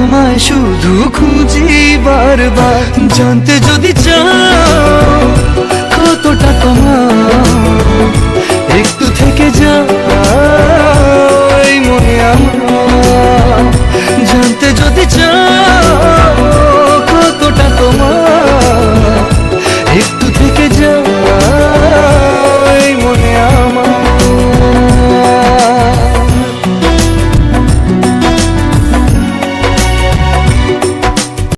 তোমায় শুধু খুঁজি বারবার। জানতে যদি চাও কতটা তোমা একটু থেকে যাও মনে আমার। জানতে যদি